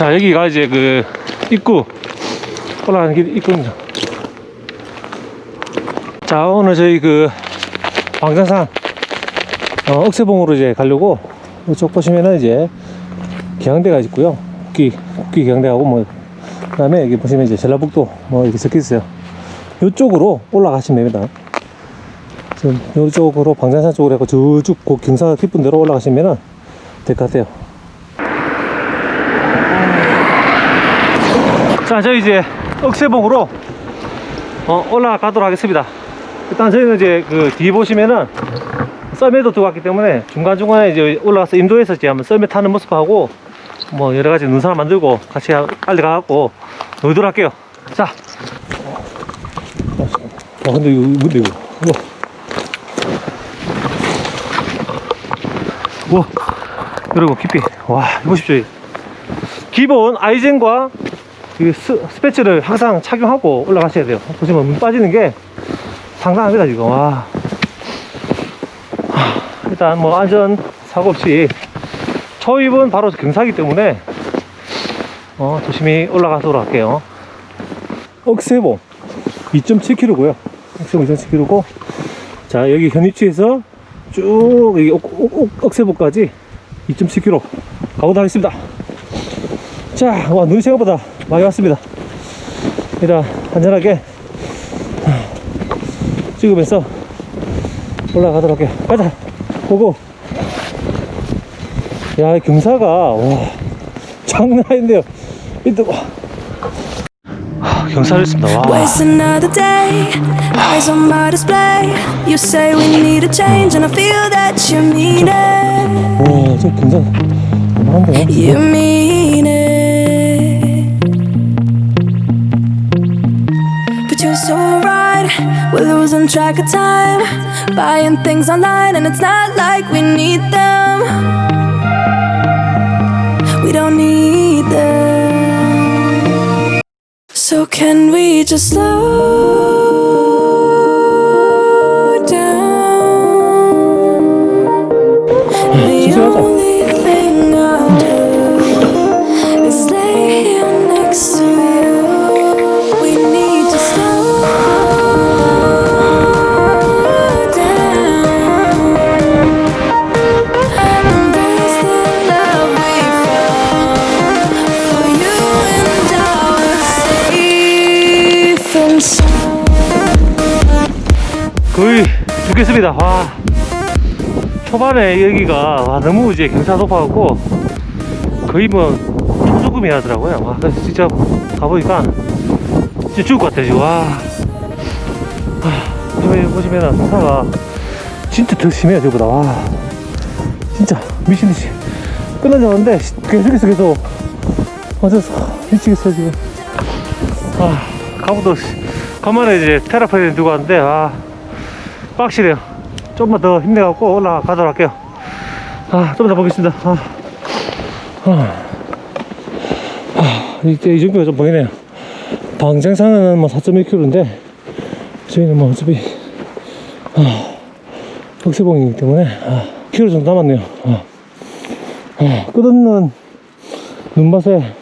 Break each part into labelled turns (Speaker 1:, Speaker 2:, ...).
Speaker 1: 자 여기가 이제 그 입구 올라가는 길 입구입니다. 자 오늘 저희 그 광장산 어, 억새봉으로 이제 가려고 이쪽 보시면은 이제 경양대가 있고요. 국기 국기 경양대하고 뭐 그다음에 여기 보시면 이제 전라북도 뭐 이렇게 적혀 있어요. 이쪽으로 올라가시면 됩니다. 지금 이쪽으로 방장산 쪽으로 해고 저쪽 그 경사 깊은 데로 올라가시면은 될 것 같아요. 자, 저희 이제 억새봉으로 어, 올라가도록 하겠습니다. 일단 저희는 이제 그 뒤에 보시면은 썰매도 두고 왔기 때문에 중간중간에 이제 올라가서 인도에서 이제 한번 썰매 타는 모습하고 뭐 여러 가지 눈사람 만들고 같이 빨리 가갖고 놀도록 할게요. 자. 아, 근데 이거, 근데 이거. 우와. 우와. 그리고 깊이. 와, 이거 보십시오. 기본 아이젠과 이 스, 스패츠를 항상 착용하고 올라가셔야 돼요. 보시면 물 빠지는 게 상당합니다, 지금. 와. 하, 일단 뭐 안전 사고 없이 초입은 바로 경사기 때문에 어, 조심히 올라가도록 할게요. 억세봉 2.7km고요. 억세봉 2.7km고 자, 여기 현위치에서 쭉 여기 억세봉까지 2.7km 가보도록 하겠습니다. 자, 와, 눈이 생각보다 많이 왔습니다. 일단, 안전하게 찍으면서 올라가도록 할게요. 가자! 고고! 야, 이 경사가, 와, 장난 아닌데요. 밑에, 와. 하, 경사를 했습니다. 와.
Speaker 2: Waste another day, eyes on my display. You say we need a change, and I feel that you mean it.
Speaker 1: 와, 저 경사?
Speaker 2: You mean we're losing track of time. Buying things online, and it's not like we need them. We don't need them. So can we just slow
Speaker 1: 거의 죽겠습니다. 와. 초반에 여기가 와, 너무 이제 경사 높아갖고 거의 뭐 초조금이 하더라고요. 와, 진짜 가보니까 진짜 죽을 것 같아요, 지금. 와. 하, 저기 보시면 경사가 진짜 더 심해요, 저보다. 와. 진짜 미친듯이. 끝나지 않았는데 계속해서 계속 어째서 미치겠어, 지금. 아, 가보도 간만에 이제 테라파에 두고 왔는데, 아. 빡시네요. 좀만 더 힘내갖고 올라가도록 할게요. 아, 좀 더 보겠습니다. 아, 아, 아, 이제 이 정도가 좀 보이네요. 방장산은 뭐 4.1km인데, 저희는 뭐 어차피, 아, 흑세봉이기 때문에, 아, km 정도 남았네요. 아, 아, 끝없는 눈밭에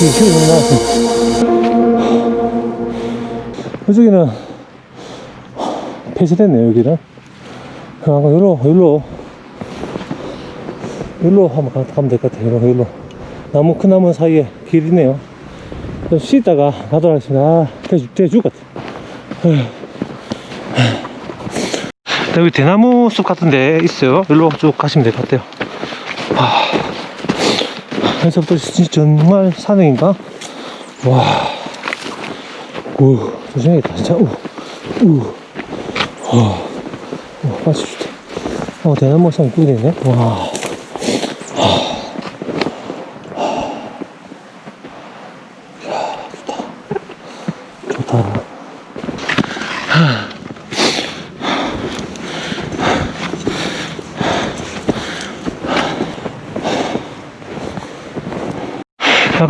Speaker 1: 와. 아직 2km 정도 남았습니다. 이쪽에는 폐쇄됐네요, 여기는. 아, 여기로, 여기로, 여기로 한번 가- 가면 될 것 같아요. 여기로. 나무, 큰 나무 사이에 길이 있네요. 좀 쉬다가 가도록 하겠습니다. 아, 죽을 것 같아. 여기 대나무 숲 같은데 있어요. 여기로 쭉 가시면 될 것 같아요. 아, 진짜 정말 산행인가? 와, 우, 조심해야겠다, 진짜. 우, 우, 와, 와, 빠지 좋다. 어, 대나무 산 이쁘게 되네. 와.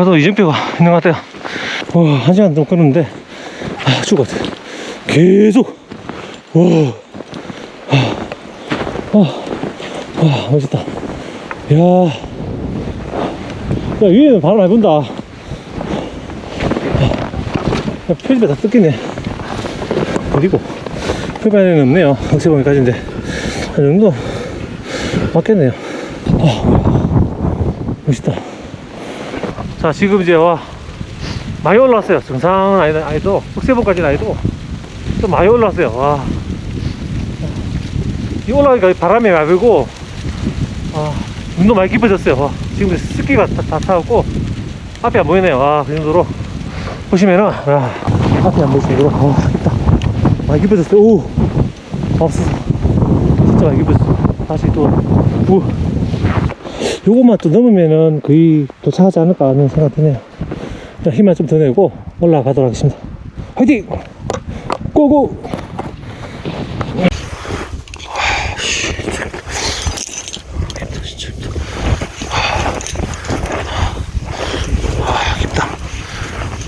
Speaker 1: 아까도 이정표가 있는 것 같아요. 와, 한 시간 좀 걸었는데, 아, 죽을 것 같아. 계속, 와, 아, 아, 와, 멋있다. 야, 야, 위에는 바람 많이 분다. 야, 표지에 다 뜯기네. 어디고? 표면에는 없네요. 억세봉이까지인데. 한 정도 맞겠네요. 아. 자 지금 이제 와. 많이 올라왔어요. 정상은 아니, 아니도 억세봉까지는 아니도. 좀 많이 올라왔어요. 와. 이 올라가니까 바람이 많이 불고 아, 눈도 많이 깊어졌어요. 와. 지금 습기가 다, 다 차갖고 앞이 안 보이네요. 와, 그 정도로. 보시면은 아, 앞이 안 보이시고 아, 깊다. 많이 깊어졌어요. 오. 없었어. 진짜 많이 깊어졌어. 다시 또 우. 요것만 또 넘으면은 거의 도착하지 않을까 하는 생각 드네요. 자, 힘만 좀 더 내고 올라가도록 하겠습니다. 화이팅! 고고!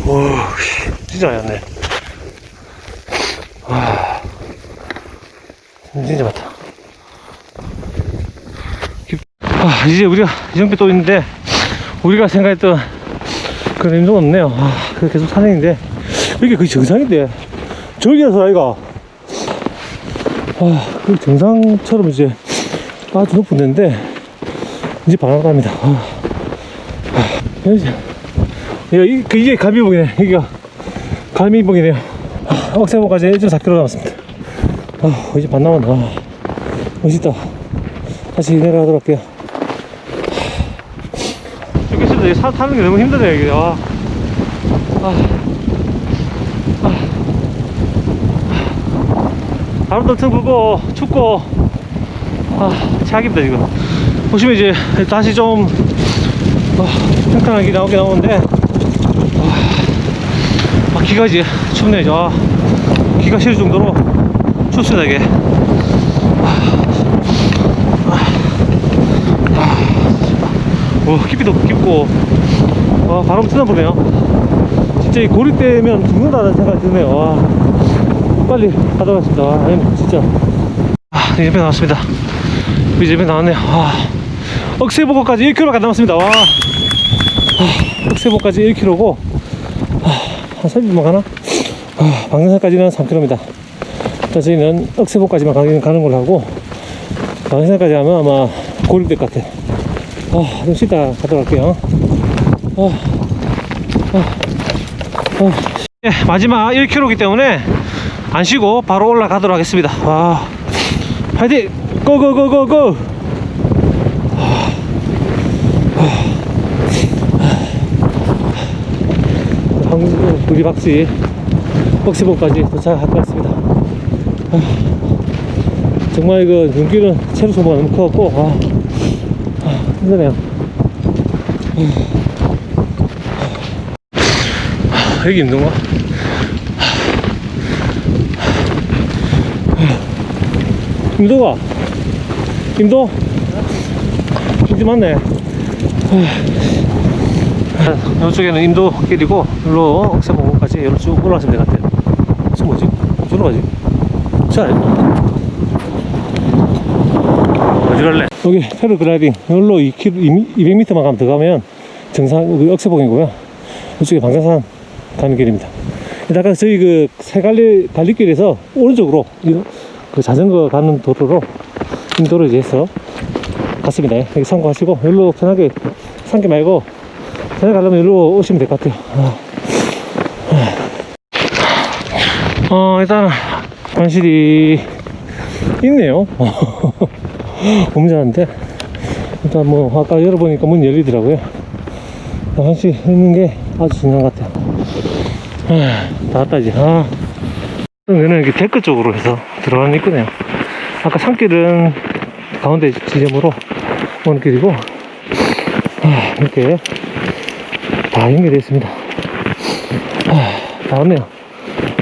Speaker 1: 오, 진짜 왔네. 와, 진짜 많다. 아, 이제 우리가 이정표 또 있는데 우리가 생각했던 그런 인도가 없네요. 아, 그 계속 산행인데 여기 거의 정상인데 저기라서 아이가 아, 그 정상처럼 이제 아주 높은 데인데 이제 바람갑니다. 아, 아, 여기 야, 이, 그 이게 갈미봉이네. 여기가 갈미봉이네요. 아, 억새봉까지 1.4km 남았습니다. 아, 이제 반 남았나. 아, 멋있다. 다시 내려가도록 할게요. 여기 사 타는 게 너무 힘드네요, 여기. 아. 아. 아. 바람도 엄청 불고, 춥고, 아, 최악입니다, 지금. 보시면 이제 다시 좀, 아, 평탄한 게 나오긴 나오는데, 아, 아, 기가 이제 춥네요. 아, 기가 싫을 정도로 춥습니다, 이게. 와, 깊이도 깊고, 와, 바람 쓰나 보네요. 진짜 이 고리 때면 죽는다는 생각이 드네요. 와, 빨리 가도록 하겠습니다. 와, 아니, 진짜. 아, 이제 옆에 나왔습니다. 이제 옆에 나왔네요. 와, 억세보고까지 1km가 남았습니다. 와, 아, 억세보까지 1km고, 아, 한 30분만 가나? 아, 방산까지는 3km입니다. 자, 저희는 억세보까지만 가는, 걸로 하고, 방산까지 하면 아마 고립 될 것 같아요. 아, 좀 쉬다 가도록 할게요. 아, 아, 아. 네, 마지막 1km이기 때문에 안 쉬고 바로 올라가도록 하겠습니다. 와, 파이팅! 고고고고고! 한국 우리 박씨 벅시봉까지 도착할 것 같습니다. 아, 정말 이거 눈길은 체력 소모가 너무 커갖고 아, 아, 힘드네요. 아, 여기 있는 거? 김도가 김도 김도 맞네. 아, 이쪽에는 인도길이고 일로 억새봉까지 여기로 쭉 올라가시면 될 것 같아요. 지금 뭐지? 어디로 가지? 잘 어디 갈래? 여기 패러글라이딩 여기로 2km, 200m만 가면 더 가면 정상 여기 억새봉이고요. 이쪽에 방장산 가는 길입니다. 이따가 저희 그 세갈리 갈리길에서 오른쪽으로 이- 그 자전거 가는 도로로 인도로 이제 해서 갔습니다. 여기 참고하시고 여기로 편하게 산게 말고 편하게 가려면 여기로 오시면 될 것 같아요. 아. 어 일단 관실이 있네요 봄자인데? 일단 뭐 아까 열어보니까 문 열리더라고요. 한시 있는 게 아주 중요한 것 같아요. 아, 다 왔다 이제. 아. 얘는 이렇게 데크 쪽으로 해서 들어가는 입구네요. 아까 산길은 가운데 지점으로 오는 길이고 아, 이렇게 다 연결되어 있습니다. 아, 다 왔네요.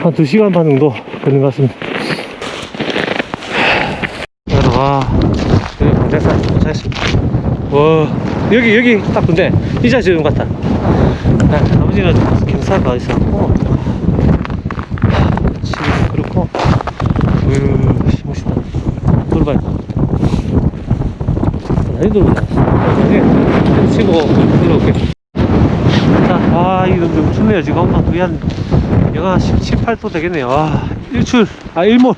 Speaker 1: 한 2시간 반 정도 걸린 것 같습니다. 여러분. 와 광장산 도착했습니다 와 여기 여기 딱 근데. 이자 지금 같다. 아, 나머지는 경사가 있어갖고 지금 그렇고 으 멋있다. 돌봐요 많이 돌보다 나중에 치고 올라올게. 자와 이거 좀 춥네요. 지금 거의 한 영하 17, 18도 되겠네요. 와 일출. 아 일몰.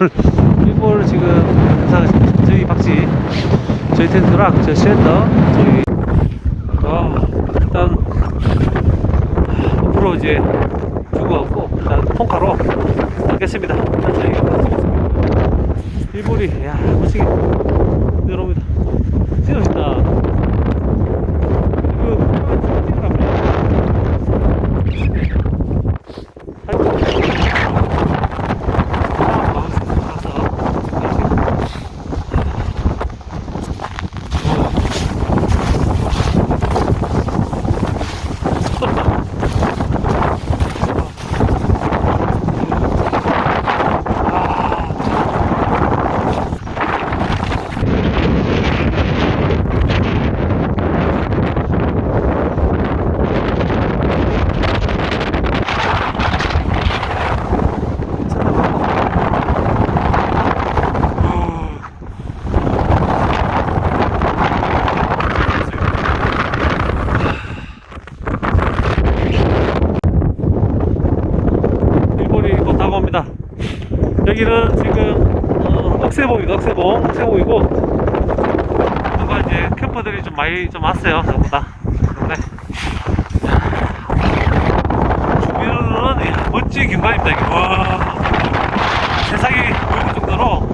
Speaker 1: 일몰 지금 저희 박지 저희 텐트랑 저 쉘터 저희 아 일단 앞으로 이제 두고 갖고 일단 폰카로 가겠습니다. 일단 저희 일몰이 야 멋지게 들어옵니다. 진짜 멋있다. 이거 찍으랍니다 일본이 곧 다가옵니다. 여기는 지금 어, 억새봉이고 억새봉 억새봉이고 누가 이제 캠퍼들이 좀 많이 좀 왔어요 생각보다. 때문에 주변은 이야, 멋진 경관입니다 와. 세상이 보이는 정도로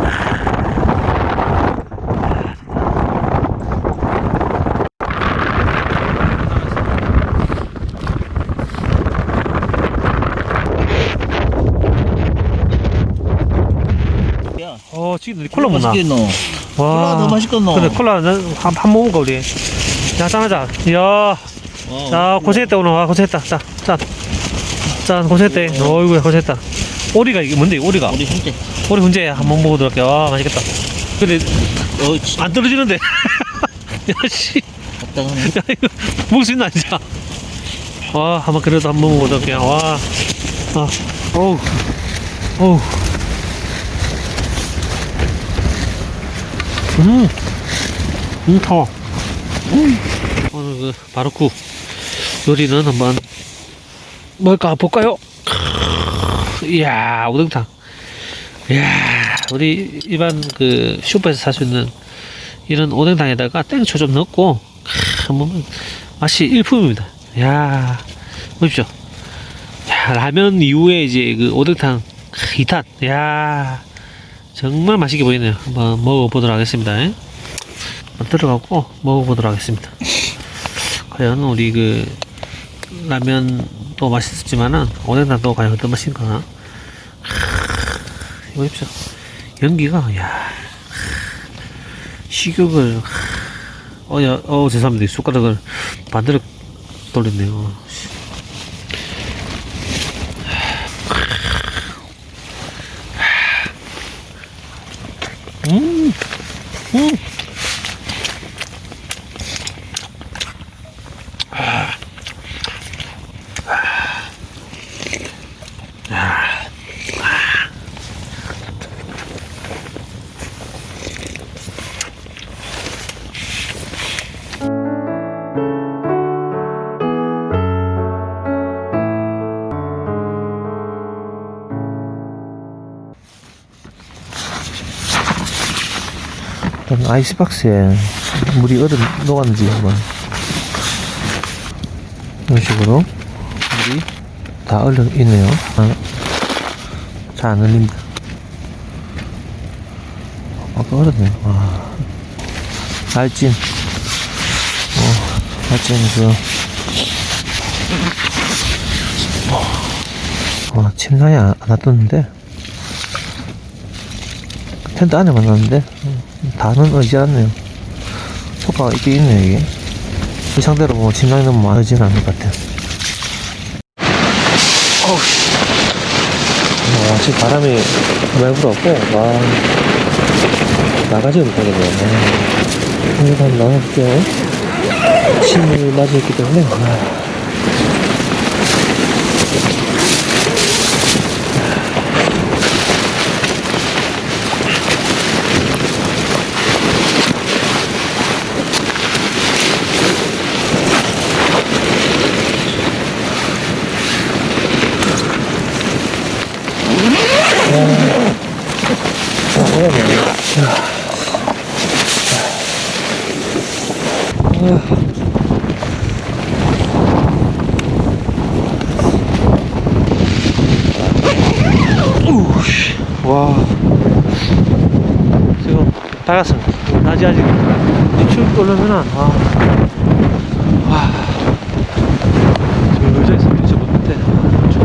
Speaker 3: 야,
Speaker 1: 어 지금 콜라 먹나?
Speaker 3: 맛있겠노. 콜라 더 맛있겠노.
Speaker 1: 그래 콜라는 한, 한 모금가 우리? 자 짠하자. 이야.
Speaker 3: 어,
Speaker 1: 자 고생했다 오늘. 와 고생했다. 자 짠 짠 고생했대. 어이구야 고생했다. 오리가 이게 뭔데 오리가?
Speaker 3: 우리 형제.
Speaker 1: 오리 훈제 한번 먹어도록 할게 와 맛있겠다. 근데
Speaker 3: 어, 치,
Speaker 1: 안 떨어지는데. 야씨. 야 이거 먹을 수 있나 진짜? 와 한번 그래도 한번 먹어보도록 할게 와. 아, 어우. 어우 음, 음, 더워. 오늘 그 바로쿠 요리는 한번 뭘까 볼까요? 이야 우동탕. 이야 우리 일반 그 슈퍼에서 살 수 있는 이런 오뎅탕에다가 땡초 좀 넣고 한번 맛이 일품입니다. 이야 보십시오. 야, 라면 이후에 이제 그 오뎅탕 크, 2탄. 이야 정말 맛있게 보이네요. 한번 먹어보도록 하겠습니다. 들어가고 먹어보도록 하겠습니다. 과연 우리 그 라면도 맛있었지만은 오뎅탕도 과연 어떤 맛인가? 이거 보십시오. 연기가 야 식욕을 어야 어 죄송합니다. 이 숟가락을 반대로 돌렸네요. 음. 아이스박스에 물이 어디 녹았는지 한번 이런 식으로 물이 다 얼려 있네요. 아, 잘안 흘립니다. 아까 얼었네. 와. 알찐. 어, 알찐 그. 어, 침상에 안, 안 놔뒀는데. 텐트 안에 만났는데, 다는 의지 않네요. 소파가 있긴 있네, 이게. 이 상태로 뭐 침상에 너무 많지는 않을 것 같아요. 어우, 와, 지금 바람이 많이 불었고, 와, 나가지 못하겠네요. 한번 나가볼게요. 침을 맞이했기 때문에, 와. 와. 지금 밝았습니다. 낮이 아직 추울 오려면은, 와. 와. 지금 의자에서 밀지 못해. 아, 추워.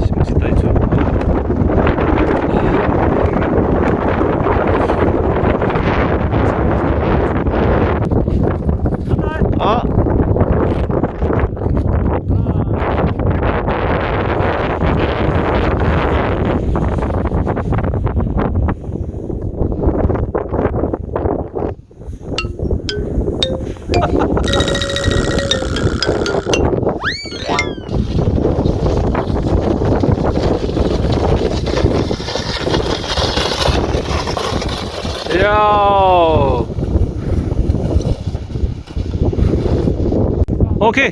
Speaker 1: 심지다 이죠. 아. 이야. 오케이.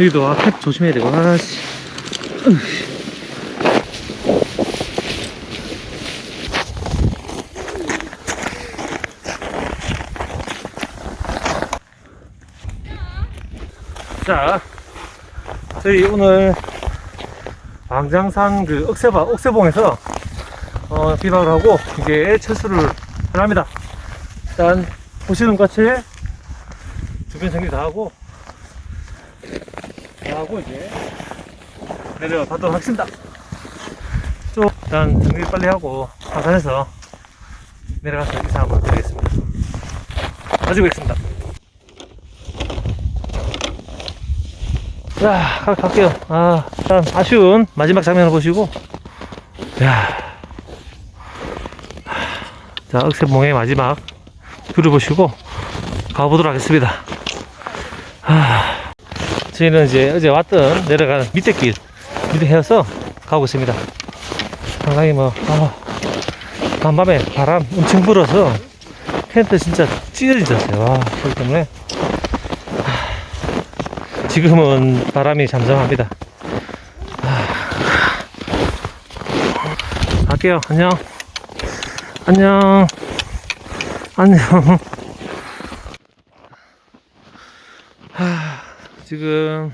Speaker 1: 여기도 아, 탭 조심해야 되고, 아씨. 자, 저희 오늘 왕장산 그 억새바, 억새봉에서 어, 비방을 하고 이제 철수를 합니다. 일단 보시는 것 같이 주변 정리 다 하고 다 하고 이제 내려가 가도록 하겠습니다. 좀 일단 정리 빨리 하고 하산해서 내려가서 인사 한번 드리겠습니다. 가지고 있습니다. 자, 가, 갈게요. 아, 일단 아쉬운 마지막 장면을 보시고, 야, 자, 억새봉의 마지막 뷰를 보시고 가보도록 하겠습니다. 아, 저희는 이제 어제 왔던 내려가는 밑에 길, 밑에 헤어서 가고 있습니다. 상당히 뭐, 아, 간밤에 바람 엄청 불어서 텐트 진짜 찢어지셨어요. 와, 그렇기 때문에 지금은 바람이 잠잠합니다. 아. 갈게요. 안녕. 안녕. 안녕. 하, 지금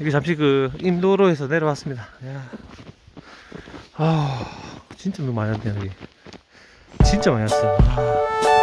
Speaker 1: 여기 잠시 그 임도로에서 내려왔습니다. 야. 아, 진짜 너무 많이 왔네 여기. 진짜 많이 왔어요. 아.